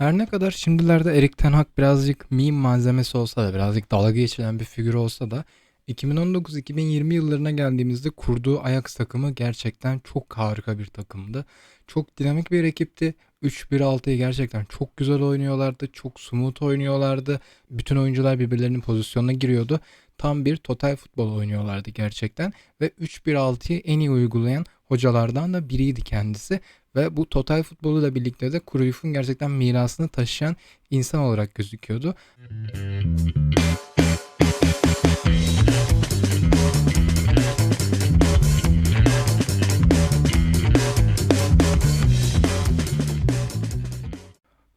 Her ne kadar şimdilerde Erik Ten Hag birazcık meme malzemesi olsa da birazcık dalga geçilen bir figür olsa da 2019-2020 yıllarına geldiğimizde kurduğu Ajax takımı gerçekten çok harika bir takımdı. Çok dinamik bir ekipti. 3-1-6'yı gerçekten çok güzel oynuyorlardı. Çok smooth oynuyorlardı. Bütün oyuncular birbirlerinin pozisyonuna giriyordu. Tam bir total futbol oynuyorlardı gerçekten. Ve 3-1-6'yı en iyi uygulayan hocalardan da biriydi kendisi. Ve bu total futbolu da birlikte de Cruyff'un gerçekten mirasını taşıyan insan olarak gözüküyordu.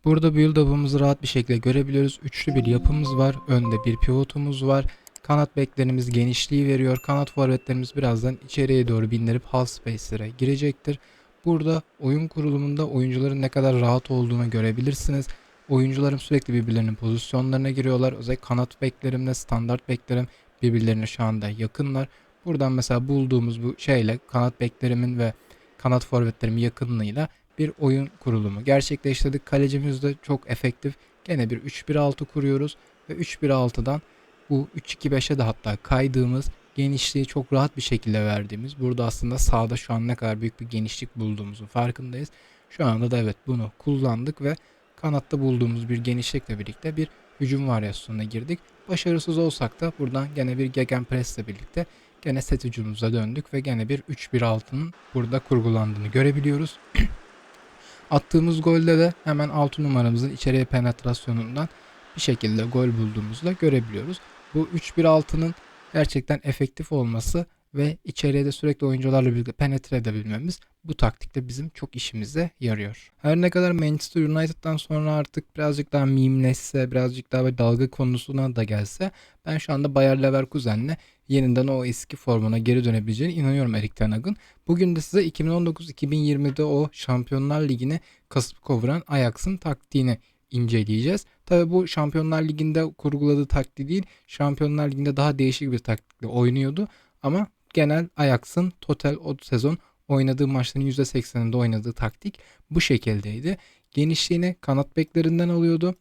Burada build-up'ımızı rahat bir şekilde görebiliyoruz. Üçlü bir yapımız var. Önde bir pivotumuz var. Kanat beklerimiz genişliği veriyor. Kanat forvetlerimiz birazdan içeriye doğru bindirip half space'lere girecektir. Burada oyun kurulumunda oyuncuların ne kadar rahat olduğunu görebilirsiniz. Oyuncularım sürekli birbirlerinin pozisyonlarına giriyorlar. Özellikle kanat beklerimle standart beklerim birbirlerine şu anda yakınlar. Buradan mesela bulduğumuz bu şeyle kanat beklerimin ve kanat forvetlerimin yakınlığıyla bir oyun kurulumu gerçekleştirdik. Kalecimiz de çok efektif. Gene bir 3-1-6 kuruyoruz ve 3-1-6'dan bu 3-2-5'e de hatta kaydığımız genişliği çok rahat bir şekilde verdiğimiz. Burada aslında sağda şu an ne kadar büyük bir genişlik bulduğumuzun farkındayız. Şu anda da evet bunu kullandık ve kanatta bulduğumuz bir genişlikle birlikte bir hücum varyasyonuna girdik. Başarısız olsak da buradan gene bir gegenpress ile birlikte gene set hücumumuza döndük ve gene bir 3-1-6'nın burada kurgulandığını görebiliyoruz. Attığımız golde de hemen 6 numaramızın içeriye penetrasyonundan bir şekilde gol bulduğumuzu da görebiliyoruz. Bu 3-1-6'nın gerçekten efektif olması ve içeriye de sürekli oyuncularla birlikte penetre edebilmemiz bu taktikte bizim çok işimize yarıyor. Her ne kadar Manchester United'dan sonra artık birazcık daha mimleşse, birazcık daha böyle dalga konusuna da gelse ben şu anda Bayer Leverkusen'le yeniden o eski formuna geri dönebileceğine inanıyorum Erik Ten Hag'ın. Bugün de size 2019-2020'de o Şampiyonlar Ligi'ni kasıp kovuran Ajax'ın taktiğini inceleyeceğiz. Tabii bu Şampiyonlar Ligi'nde kurguladığı taktiği değil, Şampiyonlar Ligi'nde daha değişik bir taktikle oynuyordu. Ama genel Ajax'ın total o sezon oynadığı maçların %80'inde oynadığı taktik bu şekildeydi. Genişliğini kanat beklerinden alıyordu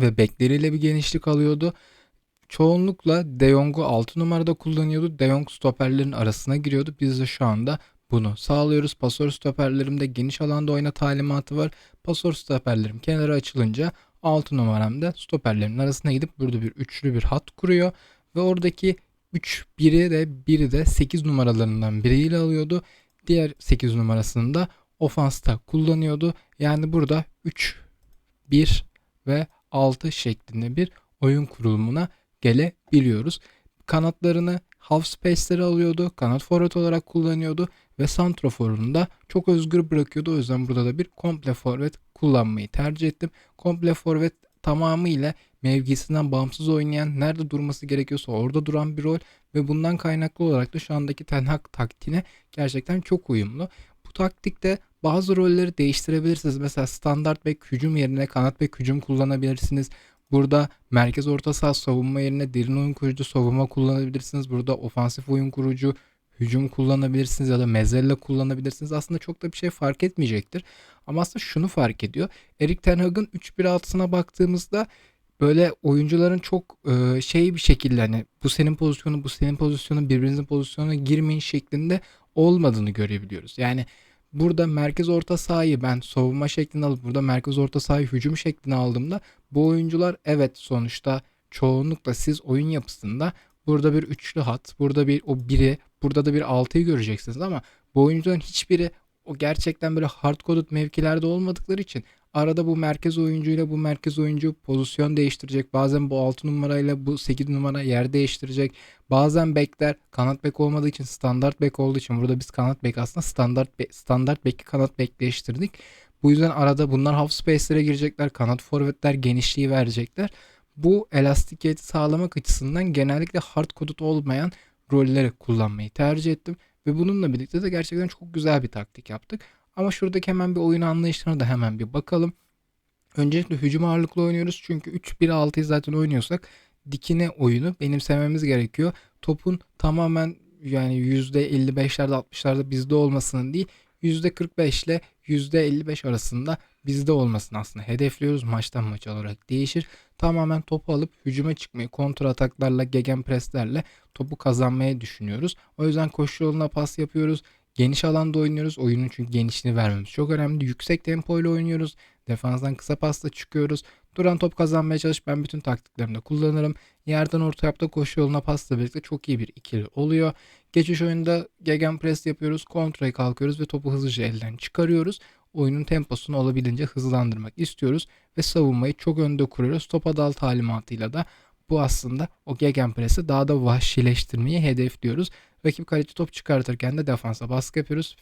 ve bekleriyle bir genişlik alıyordu. Çoğunlukla De Jong'u 6 numarada kullanıyordu. De Jong stoperlerin arasına giriyordu. Biz de şu anda bunu sağlıyoruz. Pasör stoperlerimde geniş alanda oyna talimatı var. Pasör stoperlerim kenara açılınca 6 numaramda stoperlerin arasına gidip burada bir üçlü bir hat kuruyor. Ve oradaki 3 biri de biri de 8 numaralarından biriyle alıyordu. Diğer 8 numarasını da ofansta kullanıyordu. Yani burada 3, 1 ve 6 şeklinde bir oyun kurulumuna gelebiliyoruz. Kanatlarını half space'leri alıyordu. Kanat forvet olarak kullanıyordu ve santroforunu da çok özgür bırakıyordu. O yüzden burada da bir komple forvet kullanmayı tercih ettim. Komple forvet tamamıyla mevkisinden bağımsız oynayan, nerede durması gerekiyorsa orada duran bir rol ve bundan kaynaklı olarak da şu andaki Ten Hag taktiğine gerçekten çok uyumlu. Bu taktikte bazı rolleri değiştirebilirsiniz. Mesela standart bek hücum yerine kanat bek hücum kullanabilirsiniz. Burada merkez orta saha savunma yerine derin oyun kurucu savunma kullanabilirsiniz. Burada ofansif oyun kurucu hücum kullanabilirsiniz ya da mezelle kullanabilirsiniz. Aslında çok da bir şey fark etmeyecektir. Ama aslında şunu fark ediyor. Erik Ten Hag'ın 3-1-6'sına baktığımızda böyle oyuncuların çok e, şey bir şekilde hani bu senin pozisyonu bu senin pozisyonu birbirinizin pozisyonuna girmeyin şeklinde olmadığını görebiliyoruz. Yani burada merkez orta sahayı ben savunma şeklinde alıp burada merkez orta sahayı hücum şeklinde aldığımda bu oyuncular evet sonuçta çoğunlukla siz oyun yapısında burada bir üçlü hat, burada bir o biri, burada da bir altıyı göreceksiniz ama bu oyuncuların hiçbiri o gerçekten böyle hard coded mevkilerde olmadıkları için arada bu merkez oyuncuyla bu merkez oyuncu pozisyon değiştirecek. Bazen bu 6 numarayla bu 8 numara yer değiştirecek. Bazen bekler kanat bek olmadığı için standart bek olduğu için burada biz kanat bek aslında standart be, standart beki kanat bek değiştirdik. Bu yüzden arada bunlar half space'lere girecekler. Kanat forvetler genişliği verecekler. Bu elastikiyeti sağlamak açısından genellikle hard coded olmayan rolleri kullanmayı tercih ettim. Ve bununla birlikte de gerçekten çok güzel bir taktik yaptık. Ama şuradaki hemen bir oyun anlayışına da hemen bir bakalım. Öncelikle hücum ağırlıklı oynuyoruz. Çünkü 3-1-6'yı zaten oynuyorsak dikine oyunu benimsememiz gerekiyor. Topun tamamen yani %55'lerde 60'larda bizde olmasının değil %45 ile %55 arasında bizde olmasını aslında hedefliyoruz. Maçtan maça olarak değişir. Tamamen topu alıp hücuma çıkmayı kontra ataklarla, gegenpresslerle topu kazanmayı düşünüyoruz. O yüzden koşu yoluna pas yapıyoruz. Geniş alanda oynuyoruz. Oyunun çünkü genişliğini vermemiz çok önemli. Yüksek tempo ile oynuyoruz. Defanstan kısa pasla çıkıyoruz. Duran top kazanmaya çalış. Ben bütün taktiklerimde kullanırım. Yerden orta yapta koşu yoluna pasla birlikte çok iyi bir ikili oluyor. Geçiş oyunda gegenpress yapıyoruz. Kontraya kalkıyoruz ve topu hızlıca elden çıkarıyoruz. Oyunun temposunu olabildiğince hızlandırmak istiyoruz ve savunmayı çok önde kuruyoruz. Topa dal talimatıyla da bu aslında o gegenpress'i daha da vahşileştirmeyi hedefliyoruz. Rakip kaleci top çıkartırken de defansa baskı yapıyoruz.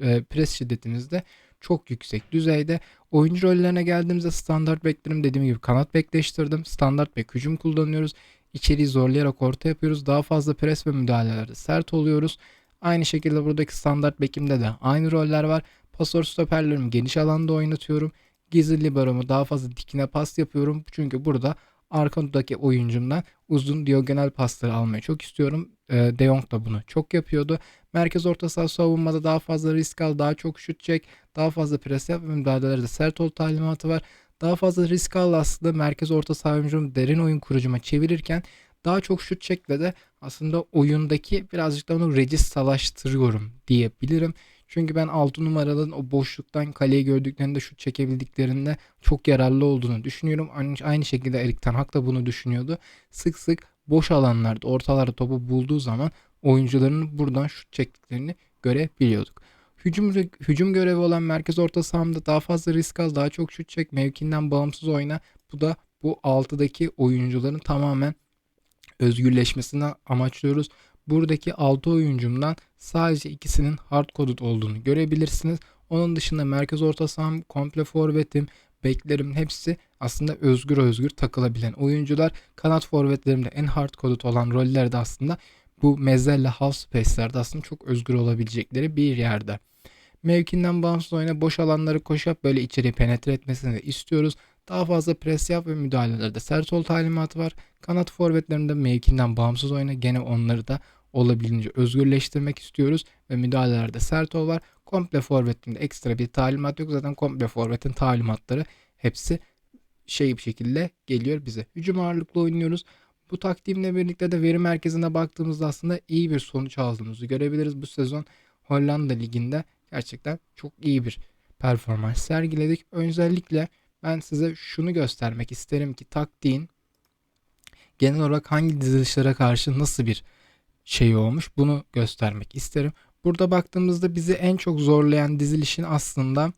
E, pres şiddetimiz de çok yüksek düzeyde. Oyuncu rollerine geldiğimizde standart beklerim dediğim gibi kanat bekleştirdim. Standart bek hücum kullanıyoruz. İçeriği zorlayarak orta yapıyoruz. Daha fazla pres ve müdahalelerde sert oluyoruz. Aynı şekilde buradaki standart bekimde de aynı roller var. Pasör stoperlerimi geniş alanda oynatıyorum. Gizli liberomu daha fazla dikine pas yapıyorum. Çünkü burada arkadaki oyuncumdan uzun diagonal pasları almayı çok istiyorum. Ee, De Jong da bunu çok yapıyordu. Merkez orta saha savunmada daha fazla risk al, daha çok şut çek, daha fazla pres yap ve müdahalelerde sert ol talimatı var. Daha fazla risk al aslında merkez orta saha oyuncumu derin oyun kurucuma çevirirken daha çok şut çek ve de aslında oyundaki birazcık da onu registalaştırıyorum diyebilirim. Çünkü ben 6 numaraların o boşluktan kaleyi gördüklerinde şut çekebildiklerinde çok yararlı olduğunu düşünüyorum. Aynı, aynı şekilde Erik Ten Hag da bunu düşünüyordu. Sık sık boş alanlarda ortalarda topu bulduğu zaman oyuncuların buradan şut çektiklerini görebiliyorduk. Hücum, hücum görevi olan merkez orta sahamda daha fazla risk al, daha çok şut çek, mevkinden bağımsız oyna. Bu da bu 6'daki oyuncuların tamamen özgürleşmesini amaçlıyoruz. Buradaki 6 oyuncumdan sadece ikisinin hard coded olduğunu görebilirsiniz. Onun dışında merkez orta saham, komple forvetim, beklerim hepsi aslında özgür özgür takılabilen oyuncular. Kanat forvetlerimde en hard coded olan roller de aslında bu mezelle half space'lerde aslında çok özgür olabilecekleri bir yerde. Mevkinden bağımsız oyuna boş alanları koşup böyle içeri penetre etmesini de istiyoruz. Daha fazla pres yap ve müdahalelerde sert ol talimatı var. Kanat forvetlerinde mevkinden bağımsız oyuna gene onları da olabildiğince özgürleştirmek istiyoruz ve müdahalelerde sert ol var. Komple forvetinde ekstra bir talimat yok. Zaten komple forvetin talimatları hepsi şey bir şekilde geliyor bize. Hücum ağırlıklı oynuyoruz. Bu taktiğimle birlikte de veri merkezine baktığımızda aslında iyi bir sonuç aldığımızı görebiliriz. Bu sezon Hollanda Ligi'nde gerçekten çok iyi bir performans sergiledik. Özellikle ben size şunu göstermek isterim ki taktiğin genel olarak hangi dizilişlere karşı nasıl bir şey olmuş bunu göstermek isterim. Burada baktığımızda bizi en çok zorlayan dizilişin aslında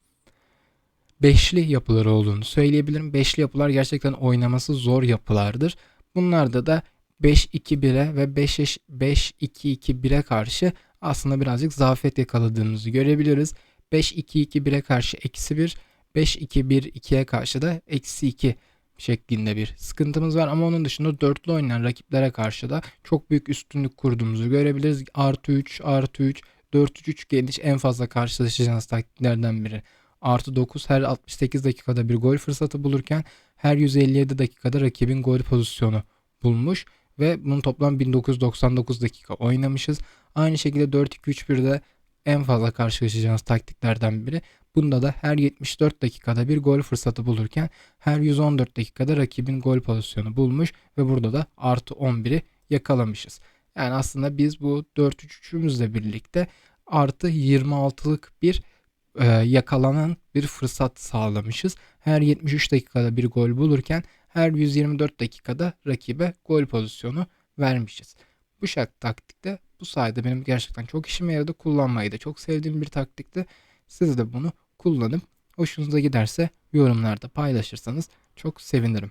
beşli yapılar olduğunu söyleyebilirim. Beşli yapılar gerçekten oynaması zor yapılardır. Bunlarda da 5-2-1'e ve 5-2-2-1'e karşı aslında birazcık zafiyet yakaladığımızı görebiliriz. 5-2-2-1'e karşı eksi 1, 5-2-1-2'ye karşı da eksi 2 şeklinde bir sıkıntımız var. Ama onun dışında dörtlü oynayan rakiplere karşı da çok büyük üstünlük kurduğumuzu görebiliriz. Artı 3, artı 3, 4-3-3 geniş en fazla karşılaşacağınız taktiklerden biri. Artı 9 her 68 dakikada bir gol fırsatı bulurken her 157 dakikada rakibin gol pozisyonu bulmuş ve bunun toplam 1999 dakika oynamışız. Aynı şekilde 4-2-3-1'de en fazla karşılaşacağınız taktiklerden biri. Bunda da her 74 dakikada bir gol fırsatı bulurken her 114 dakikada rakibin gol pozisyonu bulmuş ve burada da artı 11'i yakalamışız. Yani aslında biz bu 4-3-3'ümüzle birlikte artı 26'lık bir e, yakalanan bir fırsat sağlamışız. Her 73 dakikada bir gol bulurken her 124 dakikada rakibe gol pozisyonu vermişiz. Bu şart taktikte bu sayede benim gerçekten çok işime yaradı. Kullanmayı da çok sevdiğim bir taktikti. Siz de bunu kullanıp hoşunuza giderse yorumlarda paylaşırsanız çok sevinirim.